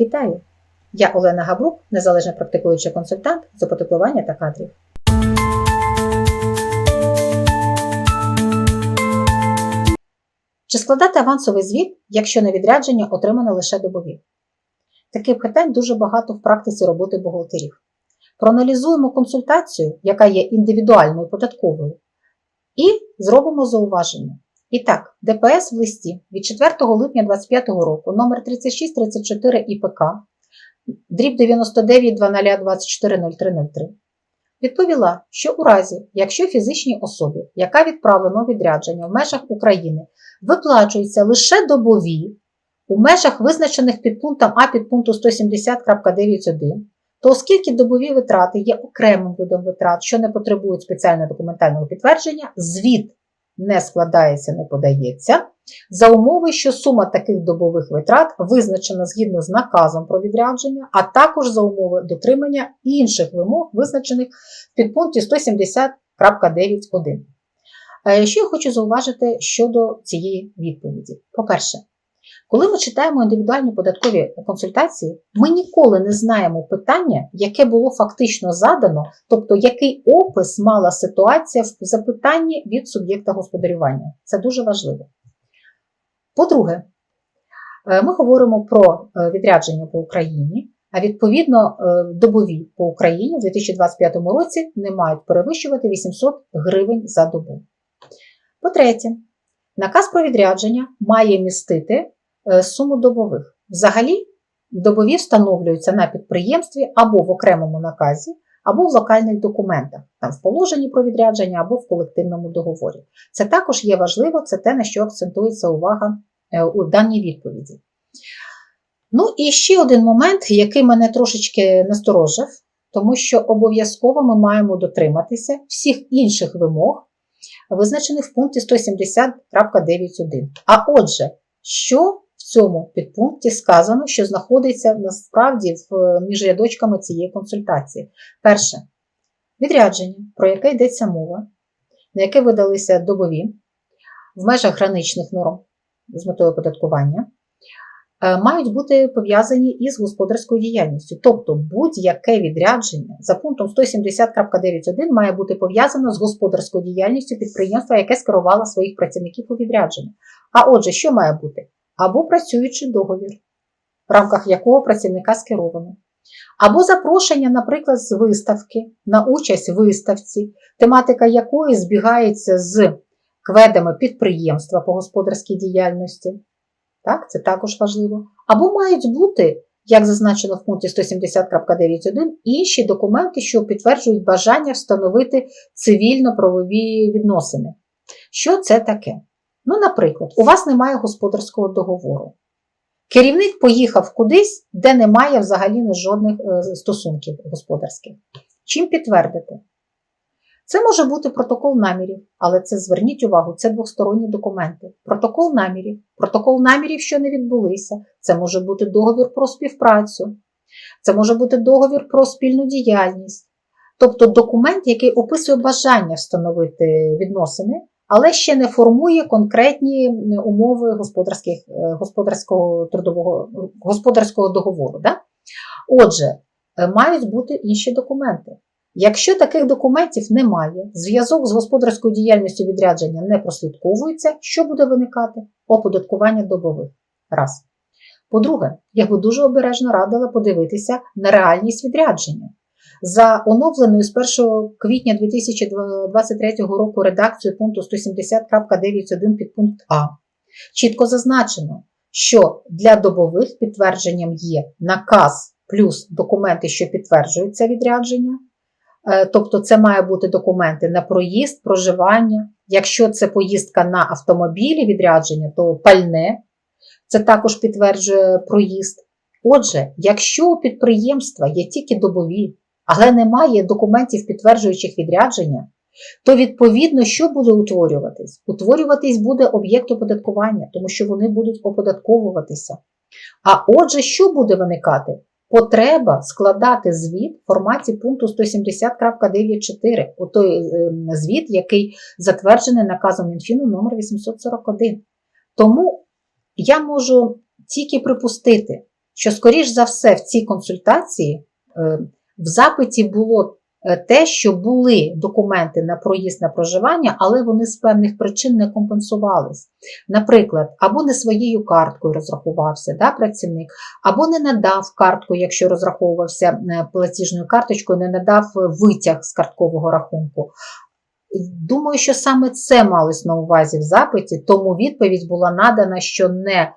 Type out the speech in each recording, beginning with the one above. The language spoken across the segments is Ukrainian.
Вітаю! Я Олена Габрук, незалежний практикуючий консультант з оподаткування та кадрів. Чи складати авансовий звіт, якщо на відрядження отримано лише добові? Таких питань дуже багато в практиці роботи бухгалтерів. Проаналізуємо консультацію, яка є індивідуальною податковою, і зробимо зауваження. І так, ДПС в листі від 4 липня 2025 року номер 3634 ІПК дріб 99 00240303 відповіла, що у разі, якщо фізичній особі, яка відправлена у відрядження в межах України, виплачуються лише добові у межах визначених підпунктом А підпункту 170.9.1, то оскільки добові витрати є окремим видом витрат, що не потребують спеціального документального підтвердження, звіт не складається, не подається, за умови, що сума таких добових витрат визначена згідно з наказом про відрядження, а також за умови дотримання інших вимог, визначених в підпункті 170.9.1. Е, Що я хочу зауважити щодо цієї відповіді? По-перше, коли ми читаємо індивідуальні податкові консультації, ми ніколи не знаємо питання, яке було фактично задано, тобто який опис мала ситуація в запитанні від суб'єкта господарювання. Це дуже важливо. По-друге, е, ми говоримо про е, відрядження по Україні, а відповідно е, добові по Україні у 2025 році не мають перевищувати 800 гривень за добу. По-третє, наказ про відрядження має містити суму добових. Взагалі, добові встановлюються на підприємстві або в окремому наказі, або в локальних документах, там в положенні про відрядження або в колективному договорі. Це також є важливо, це те, на що акцентується увага е, у даній відповіді. Ну і ще один момент, який мене трошечки насторожив, тому що обов'язково ми маємо дотриматися всіх інших вимог, визначених в пункті 170.9.1. А отже, що в цьому підпункті сказано, що знаходиться насправді між рядочками цієї консультації? Перше, відрядження, про яке йдеться мова, на яке видалися добові в межах граничних норм з метою оподаткування, е, мають бути пов'язані із господарською діяльністю. Тобто будь-яке відрядження за пунктом 170.9.1 має бути пов'язано з господарською діяльністю підприємства, яке скерувало своїх працівників у відрядження. А отже, що має бути? Або працюючий договір, в рамках якого працівника скеровано, або запрошення, наприклад, з виставки на участь в виставці, тематика якої збігається з кведами підприємства по господарській діяльності. Так, це також важливо. Або мають бути, як зазначено в пункті 170.9.1, інші документи, що підтверджують бажання встановити цивільно-правові відносини. Що це таке? Ну, наприклад, у вас немає господарського договору. Керівник поїхав кудись, де немає взагалі жодних е, стосунків господарських. Чим підтвердити? Це може бути протокол намірів, але це зверніть увагу, це двосторонні документи. Протокол намірів, протокол намірів, що не відбулися, це може бути договір про співпрацю, це може бути договір про спільну діяльність. Тобто документ, який описує бажання встановити відносини, але ще не формує конкретні умови господарських, е, господарського трудового господарського договору. Да? Отже, е, мають бути інші документи. Якщо таких документів немає, зв'язок з господарською діяльністю відрядження не прослідковується, що буде виникати? Оподаткування добових. Раз. По-друге, я би дуже обережно радила подивитися на реальність відрядження. За оновленою з 1 квітня 2023 року редакцією пункту 170.9.1 підпункт А чітко зазначено, що для добових підтвердженням є наказ плюс документи, що підтверджують це відрядження. Е, Тобто це має бути документи на проїзд, проживання. Якщо це поїздка на автомобілі відрядження, то пальне, це також підтверджує проїзд. Отже, якщо у підприємства є тільки добові, але немає документів, підтверджуючих відрядження, то відповідно, що буде утворюватись? Утворюватись буде об'єкт оподаткування, тому що вони будуть оподатковуватися. А отже, що буде виникати? Потреба складати звіт в форматі пункту 170.9.4, у той е, звіт, який затверджений наказом Мінфіну номер 841. Тому я можу тільки припустити, що, скоріш за все, в цій консультації е, в запиті було е, те, що були документи на проїзд на проживання, але вони з певних причин не компенсувались. Наприклад, або не своєю карткою розрахувався да, працівник, або не надав картку, якщо розраховувався е, платіжною карточкою, не надав витяг з карткового рахунку. Думаю, що саме це малось на увазі в запиті, тому відповідь була надана, що не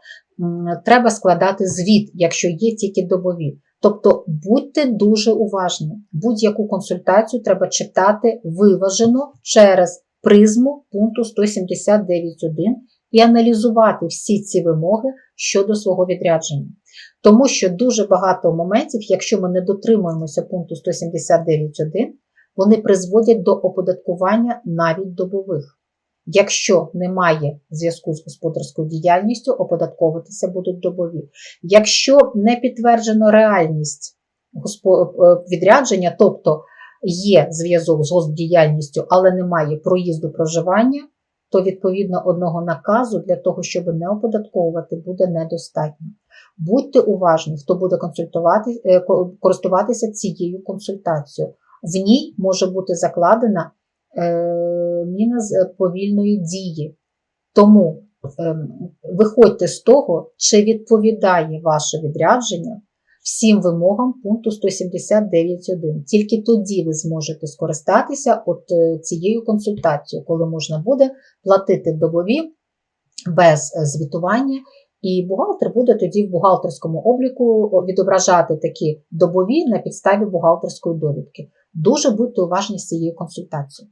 треба складати звіт, якщо є тільки добові. Тобто будьте дуже уважні. Будь-яку консультацію треба читати виважено через призму пункту 179.1 і аналізувати всі ці вимоги щодо свого відрядження. Тому що дуже багато моментів, якщо ми не дотримуємося пункту 179.1, вони призводять до оподаткування навіть добових. Якщо немає зв'язку з господарською діяльністю, оподатковуватися будуть добові. Якщо не підтверджено реальність е, відрядження, тобто є зв'язок з госпдіяльністю, але немає проїзду проживання, то відповідно одного наказу для того, щоб не оподатковувати, буде недостатньо. Будьте уважні, хто буде консультувати, е, користуватися цією консультацією. В ній може бути закладена е, міна з повільної дії. Тому ем, виходьте з того, чи відповідає ваше відрядження всім вимогам пункту 179.1. Тільки тоді ви зможете скористатися от е, цією консультацією, коли можна буде платити добові без е, звітування. І бухгалтер буде тоді в бухгалтерському обліку відображати такі добові на підставі бухгалтерської довідки. Дуже будьте уважні з цією консультацією.